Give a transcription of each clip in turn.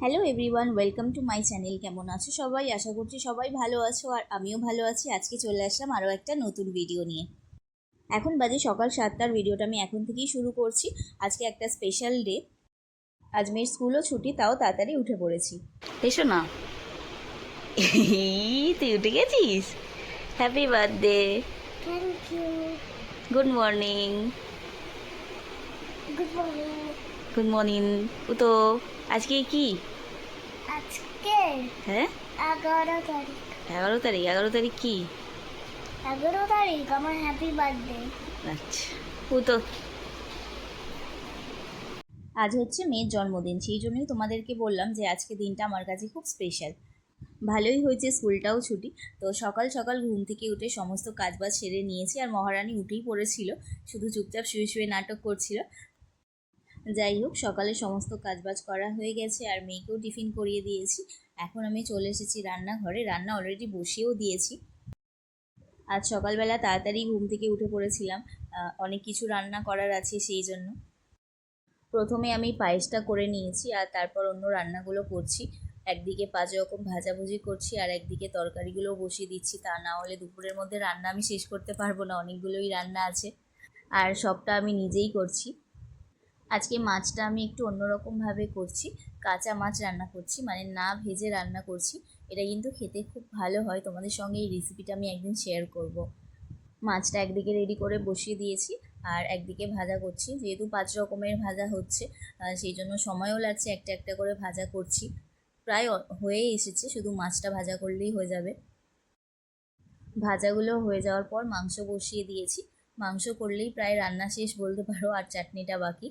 Hello everyone welcome to my channel কেমন আছো সবাই? আশা করছি সবাই ভালো আছো আর আমিও ভালো আছি। আজকে চলে আসলাম আরও একটা নতুন ভিডিও নিয়ে। এখন বাজে সকাল সাতটার ভিডিওটা আমি এখন থেকেই শুরু করছি। আজকে একটা স্পেশাল ডে আজ মেয়ের স্কুলও ছুটি তাও তাড়াতাড়ি উঠে পড়েছি। এসো না। তুই উঠে গেছিস? Happy birthday. Good morning Good morning. Good morning তো আজকে কি? আজকে হ্যাঁ? এগারো তারিখ। এগারো তারিখ এগারো তারিখ কি? এগারো তারিখ আমার হ্যাপি বার্থডে আচ্ছা ও তো। আজ হচ্ছে মেয়ের জন্মদিন সেই জন্যই তোমাদেরকে বললাম যে আজকে দিনটা আমার কাছে খুব স্পেশাল ভালোই হয়েছে স্কুলটাও ছুটি তো সকাল সকাল ঘুম থেকে উঠে সমস্ত কাজবাজ সেরে নিয়েছি আর মহারানী উঠেই পড়েছিল শুধু চুপচাপ শুয়ে শুয়ে নাটক করছিল। যাই হোক, সকালে সমস্ত কাজবাজ করা হয়ে গেছে আর মেয়েকেও টিফিন করিয়ে দিয়েছি। এখন আমি চলে এসেছি রান্নাঘরে। রান্না অলরেডি বসিয়েও দিয়েছি। আজ সকালবেলা তাড়াতাড়ি ঘুম থেকে উঠে পড়েছিলাম। অনেক কিছু রান্না করার আছে সেই জন্য। প্রথমে আমি পায়েসটা করে নিয়েছি আর তারপর অন্য রান্নাগুলো করছি। একদিকে পাঁচ রকম ভাজাভুজি করছি আর একদিকে তরকারিগুলো বসিয়ে দিচ্ছি। তা না হলে দুপুরের মধ্যে রান্না আমি শেষ করতে পারব না। অনেকগুলোই রান্না আছে। আর সবটা আমি নিজেই করছি। আজকে মাছটা আমি একটু অন্যরকমভাবে করছি। কাঁচা মাছ রান্না করছি মানে না ভেজে রান্না করছি। এটা কিন্তু খেতে খুব ভালো হয়। তোমাদের সঙ্গে এই রেসিপিটা আমি একদিন শেয়ার করব। মাছটা একদিকে রেডি করে বসিয়ে দিয়েছি আর একদিকে ভাজা করছি। যেহেতু পাঁচ রকমের ভাজা হচ্ছে সেই জন্য সময়ও লাগছে একটা একটা করে ভাজা করছি। প্রায় হয়েই এসেছে, শুধু মাছটা ভাজা করলেই হয়ে যাবে। ভাজাগুলো হয়ে যাওয়ার পর মাংস বসিয়ে দিয়েছি। মাংস করলেই প্রায় রান্না শেষ বলতে পারো, আর চাটনিটা বাকি।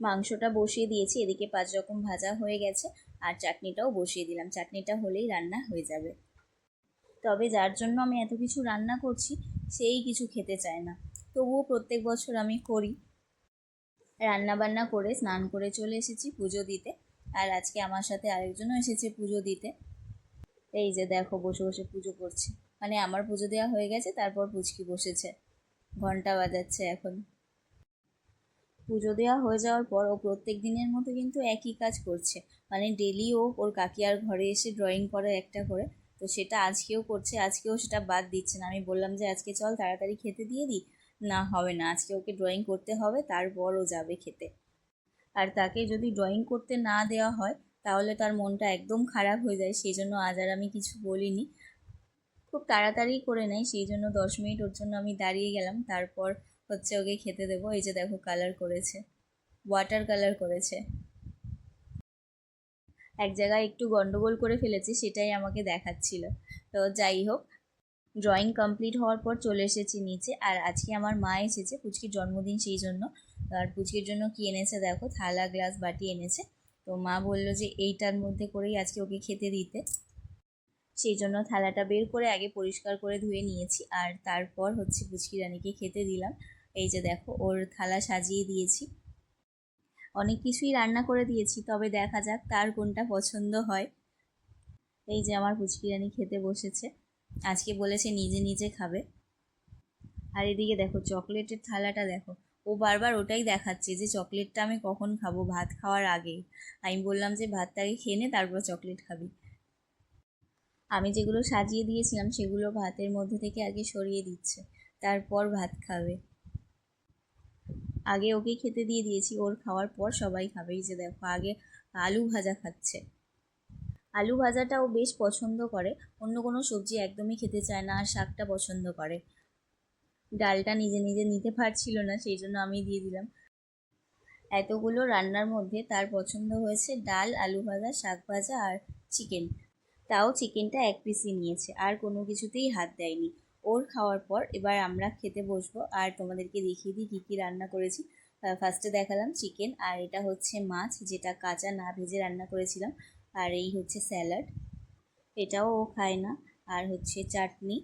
মাংসটা বসিয়ে দিয়েছি, এদিকে পাঁচ রকম ভাজা হয়ে গেছে, আর চাটনিটাও বসিয়ে দিলাম। চাটনিটা হলেই রান্না হয়ে যাবে। তবে যার জন্য আমি এত কিছু রান্না করছি, সেই কিছু খেতে চায় না। তবুও প্রত্যেক বছর আমি করি। রান্না বান্না করে স্নান করে চলে এসেছি পুজো দিতে, আর আজকে আমার সাথে আরেকজনও এসেছে পুজো দিতে। এই যে দেখো, বসে বসে পুজো করছে। মানে আমার পুজো দেওয়া হয়ে গেছে, তারপর পুচকি বসেছে। ঘণ্টা বাজাচ্ছে এখন। পুজো দেওয়া হয়ে যাওয়ার পর ও প্রত্যেক দিনের মতো কিন্তু একই কাজ করছে। মানে ডেলি ও ওর কাকিয়ার ঘরে এসে ড্রয়িং করে একটা করে। তো সেটা আজকেও করছে, আজকেও সেটা বাদ দিচ্ছে না। আমি বললাম যে, আজকে চল তাড়াতাড়ি খেতে দিয়ে দিই। না, হবে না। আজকে ওকে ড্রয়িং করতে হবে, তারপর ও যাবে খেতে। আর তাকে যদি ড্রয়িং করতে না দেওয়া হয়, তাহলে তার মনটা একদম খারাপ হয়ে যায়। সেই জন্য আজ আর আমি কিছু বলিনি। খুব তাড়াতাড়ি করে নেয়। সেই জন্য দশ মিনিট ওর জন্য আমি দাঁড়িয়ে গেলাম। তারপর হচ্ছে ওকে খেতে দেবো। এই যে দেখো কালার করেছে ওয়াটার কালার করেছে। এক জায়গায় একটু গন্ডগোল করে ফেলেছে, সেটাই আমাকে দেখাচ্ছিল। তো যাই হোক ড্রয়িং কমপ্লিট হওয়ার পর চলে এসেছি নিচে। আর আজকে আমার মা এসেছে পুচকির জন্মদিন সেই জন্য। আর পুচকির জন্য কি এনেছে দেখো, থালা গ্লাস বাটি এনেছে। তো মা বলল যে এইটার মধ্যে করেই আজকে ওকে খেতে দিতে। সেই জন্য থালাটা বের করে আগে পরিষ্কার করে ধুয়ে নিয়েছি। আর তারপর হচ্ছে পুচকি রানীকে খেতে দিলাম। এই যে দেখো, ওর থালা সাজিয়ে দিয়েছি। অনেক কিছুই রান্না করে দিয়েছি, তবে দেখা যাক তার কোনটা পছন্দ হয়। এই যে আমার পুচকি রানী খেতে বসেছে। আজকে বলেছে নিজে নিজে খাবে। আর এদিকে দেখো, চকলেটের থালাটা দেখো, ও বারবার ওটাই দেখাচ্ছে যে চকলেটটা আমি কখন খাব, ভাত খাওয়ার আগে। আমি বললাম যে ভাতটা আগে খেয়ে নে, তারপর চকলেট খাবি। আমি যেগুলো সাজিয়ে দিয়েছিলাম, সেগুলো ভাতের মধ্যে থেকে আগে সরিয়ে দিচ্ছে, তারপর ভাত খাবে। আগে ওকে খেতে দিয়ে দিয়েছি, ওর খাওয়ার পর সবাই খাবে। যে দেখো, আগে আলু ভাজা খাচ্ছে। আলু ভাজাটা ও বেশ পছন্দ করে। অন্য কোনো সবজি একদমই খেতে চায় না, আর শাকটা পছন্দ করে। ডালটা নিজে নিজে নিতে পারছিল না, সেই জন্য আমি দিয়ে দিলাম। এতগুলো রান্নার মধ্যে তার পছন্দ হয়েছে ডাল, আলু ভাজা, শাক ভাজা আর চিকেন। তাও চিকেনটা এক পিসই নিয়েছে, আর কোনো কিছুতেই হাত দেয়নি। ওর খাওয়ার পর এবার আমরা খেতে বসবো। আর তোমাদেরকে দেখিয়ে দিই কী কী রান্না করেছি। ফার্স্টে দেখালাম চিকেন আর এটা হচ্ছে মাছ যেটা কাঁচা না ভেজে রান্না করেছিলাম। আর এই হচ্ছে স্যালাড এটাও ও খায় না। আর হচ্ছে চাটনি।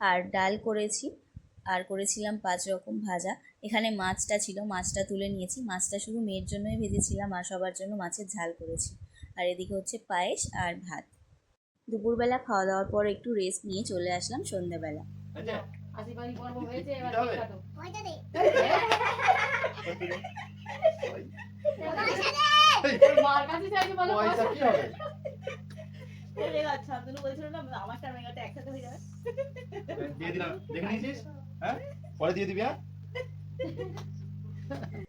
আর ডাল করেছি, আর করেছিলাম পাঁচ রকম ভাজা। এখানে মাছটা ছিল, মাছটা তুলে নিয়েছি। মাছটা শুধু মেয়ের জন্যই ভেজেছিলাম, আর সবার জন্য মাছের ঝাল করেছি। আর এদিকে হচ্ছে পায়েস আর ভাত। দুপুরবেলা খাওয়া দাওয়ার পর একটু রেস্ট নিয়ে চলে আসলাম সন্ধ্যেবেলা। আচ্ছা আমারটা মেয়েটা একসাথে হয়ে হ্যাঁ? পরে দিয়ে দিবি হ্যাঁ?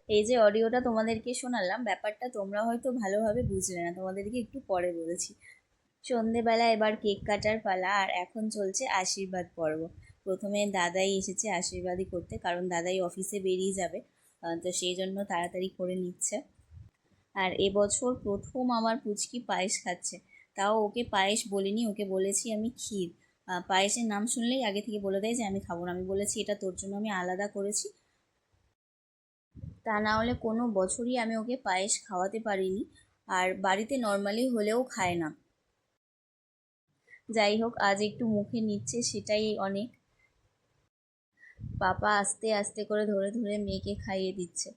এই যে অডিওটা তোমাদেরকে শোনালাম ব্যাপারটা তোমরা হয়তো ভালোভাবে বুঝলে না তোমাদেরকে একটু পরে বলেছি। সন্ধেবেলা এবার কেক কাটার পালা আর এখন চলছে আশীর্বাদ পর্ব। প্রথমে দাদাই এসেছে আশীর্বাদই করতে, কারণ দাদাই অফিসে বেরিয়ে যাবে তো সেই জন্য তাড়াতাড়ি করে নিচ্ছে। আর এবছর প্রথম আমার পুচকি পায়েস খাচ্ছে। তাও ওকে পায়েস বলিনি, ওকে বলেছি আমি ক্ষীর। পায়েসের নাম শুনলেই আগে থেকে বলে দেয় যে আমি খাব না। আমি বলেছি, এটা তোর জন্য আমি আলাদা করেছি। তা না হলে কোনো বছরই আমি ওকে পায়েস খাওয়াতে পারিনি। আর বাড়িতে নর্মালি হলেও খায় না। যাই হোক, আজ একটু মুখে নিচ্ছে, সেটাই অনেক। পাপা আস্তে আস্তে করে ধরে ধরে মেয়েকে খাইয়ে দিচ্ছে।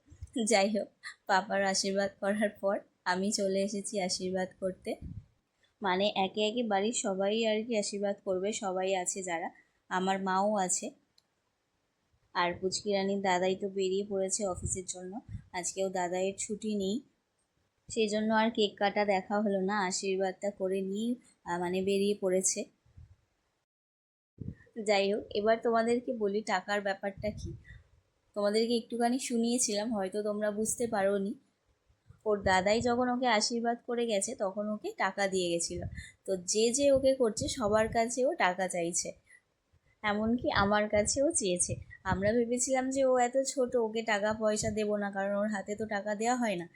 যাই হোক, পাপার আশীর্বাদ করার পর আমি চলে এসেছি আশীর্বাদ করতে। মানে একে একে বাড়ির সবাই আর কি আশীর্বাদ করবে, সবাই আছে যারা। আমার মাও আছে। আর পুচকি রানীর দাদাই তো বেরিয়ে পড়েছে অফিসের জন্য। আজকেও দাদাইয়ের ছুটি নেই। সেই জন্য আর কেক কাটা দেখা হলো না। আশীর্বাদটা করে নিয়ে মানে বেরিয়ে পড়েছে। যাই হোক, এবার তোমাদেরকে বলি টাকার ব্যাপারটা কি। তোমাদেরকে একটুখানি শুনিয়েছিলাম, হয়তো তোমরা বুঝতে পারোনি। ওর দাদাই যখন ওকে আশীর্বাদ করে গেছে, তখন ওকে টাকা দিয়ে গেছিল। তো যে যে ওকে করছে, সবার কাছে ও টাকা চাইছে। এমনকি আমার কাছেও চেয়েছে। আমরা ভেবেছিলাম যে ও এত ছোট, ওকে টাকা পয়সা দেবো না, কারণ ওর হাতে তো টাকা দেওয়া হয় না।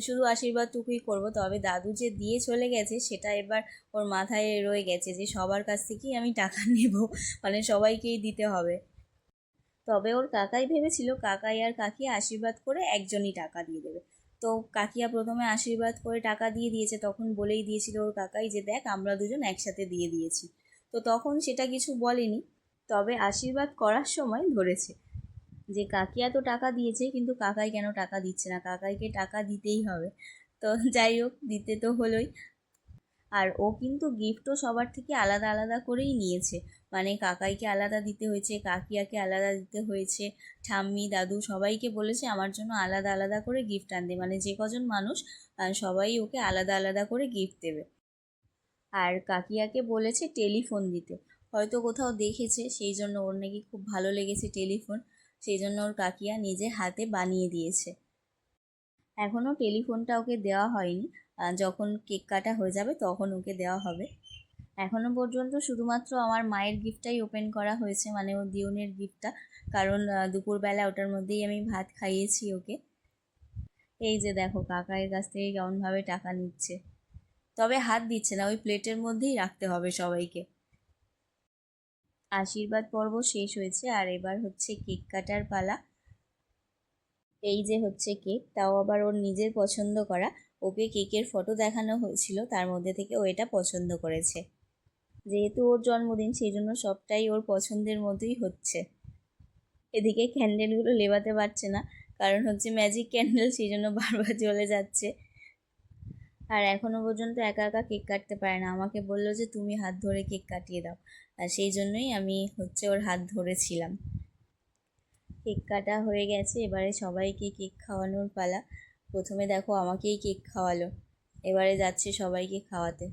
শুধু আশীর্বাদ আশীর্বাদটুকুই করব, তবে দাদু যে দিয়ে চলে গেছে, সেটা এবার ওর মাথায় রয়ে গেছে যে সবার কাছ থেকেই আমি টাকা নেব মানে সবাইকেই দিতে হবে। তবে ওর কাকাই ভেবেছিল, কাকাই আর কাকি আশীর্বাদ করে একজনই টাকা দিয়ে দেবে। তো কাকিয়া প্রথমে আশীর্বাদ করে টাকা দিয়ে দিয়েছে, তখন বলেই দিয়েছিল ওর কাকাই যে, দেখ, আমরা দুজন একসাথে দিয়ে দিয়েছি। তো তখন সেটা কিছু বলেনি। তবে আশীর্বাদ করার সময় ধরেছে। যে কাকিয়া তো টাকা দিয়েছে, কিন্তু কাকাই কেন টাকা দিচ্ছে না? কাকাইকে টাকা দিতেই হবে। তো যাই হোক, দিতে তো হলোই। আর ও কিন্তু গিফটও সবার থেকে আলাদা আলাদা করেই নিয়েছে। মানে কাকাইকে আলাদা দিতে হয়েছে, কাকিয়াকে আলাদা দিতে হয়েছে, ঠাম্মি, দাদু সবাইকে বলেছে আমার জন্য আলাদা আলাদা করে গিফট আনতে। মানে যে কজন মানুষ সবাই ওকে আলাদা আলাদা করে গিফট দেবে। আর কাকিয়াকে বলেছে টেলিফোন দিতে। হয়তো কোথাও দেখেছে, সেই জন্য ওর নাকি খুব ভালো লেগেছে টেলিফোন। সেই জন্য ওর কাকিয়া নিজে হাতে বানিয়ে দিয়েছে। এখনও টেলিফোনটা ওকে দেওয়া হয়নি। যখন কেক কাটা হয়ে যাবে তখন ওকে দেওয়া হবে। এখনও পর্যন্ত শুধুমাত্র আমার মায়ের গিফটটাই ওপেন করা হয়েছে মানে ওর দিওনের গিফটটা। কারণ দুপুরবেলা ওটার মধ্যেই আমি ভাত খাইয়েছি ওকে। এই যে দেখো, কাকায়ের কাছ থেকে কেমনভাবে টাকা নিচ্ছে। তবে হাত দিচ্ছে না, ওই প্লেটের মধ্যেই রাখতে হবে সবাইকে। আশীর্বাদ পর্ব শেষ হয়েছে। আর এবার হচ্ছে কেক কাটার পালা। এই যে হচ্ছে কেক, তাও আবার ওর নিজের পছন্দ করা। ওকে কেকের ফটো দেখানো হয়েছিল, তার মধ্যে থেকে ও এটা পছন্দ করেছে। যেহেতু ওর জন্মদিন সেই জন্য সবটাই ওর পছন্দের মতোই হচ্ছে। এদিকে ক্যান্ডেলগুলো লেবাতে পারছে না, কারণ হচ্ছে ম্যাজিক ক্যান্ডেল সেই জন্য বারবার জ্বলে যাচ্ছে। আর এখনও পর্যন্ত একা একা কেক কাটতে পারে না। আমাকে বলল যে, তুমি হাত ধরে কেক কাটিয়ে দাও। আর সেই জন্যই আমি হচ্ছে ওর হাত ধরেছিলাম। কেক কাটা হয়ে গেছে, এবারে সবাইকে কেক খাওয়ানোর পালা। প্রথমে দেখো আমাকেই কেক খাওয়ালো, এবারে যাচ্ছে সবাইকে খাওয়াতে।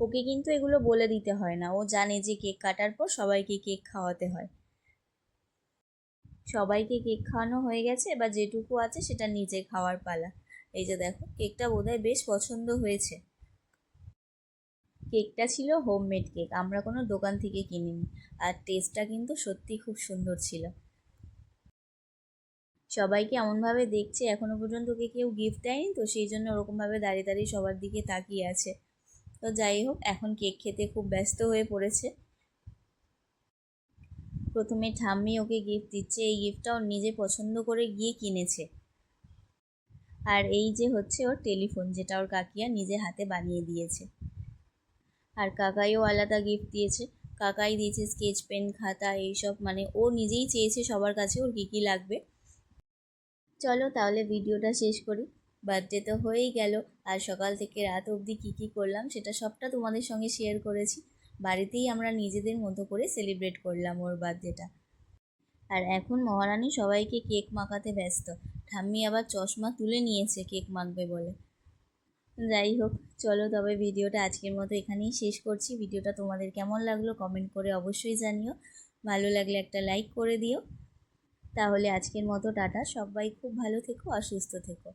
ওকে কিন্তু এগুলো বলে দিতে হয় না, ও জানে যে কেক কাটার পর সবাইকে কেক খাওয়াতে হয়। সবাইকে কেক খাওয়ানো হয়ে গেছে, এবার যেটুকু আছে সেটা নিজে খাওয়ার পালা। এই যে দেখো, কেকটা বোধহয় বেশ পছন্দ হয়েছে। কেকটা ছিল হোমমেড কেক আমরা কোনো দোকান থেকে কিনিনি। আর টেস্টটা কিন্তু সত্যি খুব সুন্দর ছিল। সবাইকে এমনভাবে দেখছে? এখনও পর্যন্ত ওকে কেউ গিফট দেয়নি, তো সেই জন্য ওরকমভাবে দাঁড়িয়ে দাঁড়িয়ে সবার দিকে তাকিয়ে আছে। তো যাই হোক, এখন কেক খেতে খুব ব্যস্ত হয়ে পড়েছে। প্রথমে ঠাম্মি ওকে গিফট দিচ্ছে, এই গিফটটা ওর নিজে পছন্দ করে গিয়ে কিনেছে। আর এই যে হচ্ছে ওর টেলিফোন যেটা ওর কাকিয়া নিজে হাতে বানিয়ে দিয়েছে। আর কাকাইও আলাদা গিফট দিয়েছে। কাকাই দিয়েছে স্কেচ পেন খাতা এইসব মানে ও নিজেই চেয়েছে সবার কাছে ওর কী কী লাগবে। চলো তাহলে ভিডিওটা শেষ করি। বার্থডে তো হয়েই গেল, আর সকাল থেকে রাত অবধি কী কী করলাম সেটা সবটা তোমাদের সঙ্গে শেয়ার করেছি। বাড়িতেই আমরা নিজেদের মতো করে সেলিব্রেট করলাম ওর বার্থডেটা আর এখন মহারানী সবাইকে কেক মাখাতে ব্যস্ত। ঠাম্মি আবার চশমা তুলে নিয়েছে কেক মাখবে বলে। যাই হোক, চলো তবে ভিডিওটা আজকের মতো এখানেই শেষ করছি। ভিডিওটা তোমাদের কেমন লাগল কমেন্ট করে অবশ্যই জানিও। ভালো লাগলে একটা লাইক করে দিও। তাহলে আজকের মতো টাটা। সবাই খুব ভালো থেকো অসুস্থ সুস্থ থেকো।